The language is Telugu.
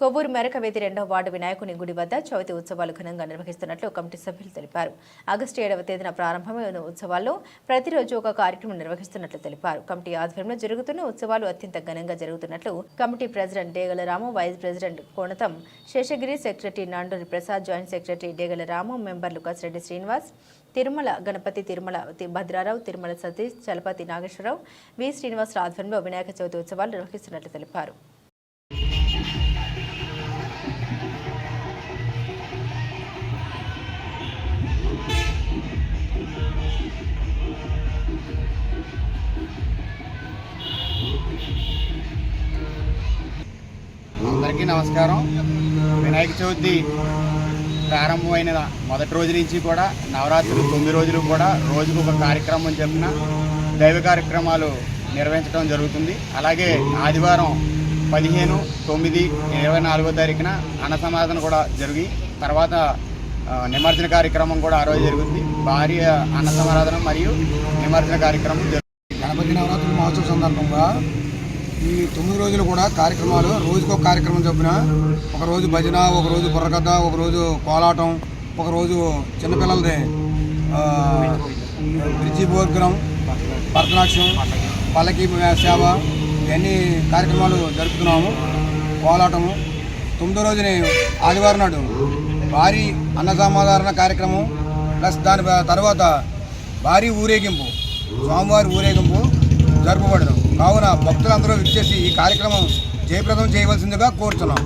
కొవ్వూరు మేరకవేది రెండవ వార్డు వినాయకుని గుడి వద్ద చవితి ఉత్సవాలు ఘనంగా నిర్వహిస్తున్నట్లు కమిటీ సభ్యులు తెలిపారు. ఆగస్టు ఏడవ తేదీన ప్రారంభమైన ఉత్సవాల్లో ప్రతిరోజు ఒక కార్యక్రమం నిర్వహిస్తున్నట్లు తెలిపారు. కమిటీ ఆధ్వర్యంలో జరుగుతున్న ఉత్సవాలు అత్యంత ఘనంగా జరుగుతున్నట్లు committee president Degala Ramu vice president Konatham Seshagiri secretary Nanduri Prasad joint secretary Degala Ramu మెంబర్లు కసిరెడ్డి శ్రీనివాస్ తిరుమల గణపతి తిరుమల భద్రారావు తిరుమల సతీష్ చలపతి నాగేశ్వరరావు వి శ్రీనివాస్ ఆధ్వర్యంలో వినాయక చవితి ఉత్సవాలు నిర్వహిస్తున్నట్లు తెలిపారు. అందరికీ నమస్కారం. వినాయక చవితి ప్రారంభమైన మొదటి రోజు నుంచి కూడా నవరాత్రులు తొమ్మిది రోజులు కూడా రోజుకు ఒక కార్యక్రమం చెప్పిన దైవ కార్యక్రమాలు నిర్వహించడం జరుగుతుంది. అలాగే ఆదివారం పదిహేను తొమ్మిది ఇరవై నాలుగో తారీఖున అన్న సమాధాన కూడా జరిగి తర్వాత నిమజ్జన కార్యక్రమం కూడా ఆ రోజు జరుగుతుంది. భారీ అన్న సమారాధన మరియు నిమజ్జన కార్యక్రమం జరుగుతుంది. గణపతి నవరాత్రుల మహోత్సవ సందర్భంగా ఈ తొమ్మిది రోజులు కూడా కార్యక్రమాలు రోజుకో కార్యక్రమం చొప్పున ఒకరోజు భజన ఒకరోజు బుర్రకథ ఒకరోజు కోలాటం ఒకరోజు చిన్నపిల్లలది బ్రిడ్జి ప్రోగ్రాం భరతనాట్యం పల్లకి సేవ ఇవన్నీ కార్యక్రమాలు జరుపుతున్నాము కోలాటము. తొమ్మిదో రోజుని ఆదివారం నాడు భారీ అన్నసమాధారణ కార్యక్రమం ప్లస్ దాని తర్వాత భారీ ఊరేగింపు స్వామివారి ఊరేగింపు జరుపబడదు కావున భక్తులందరూ విచ్చేసి ఈ కార్యక్రమం జయప్రదం చేయవలసిందిగా కోరుతున్నాం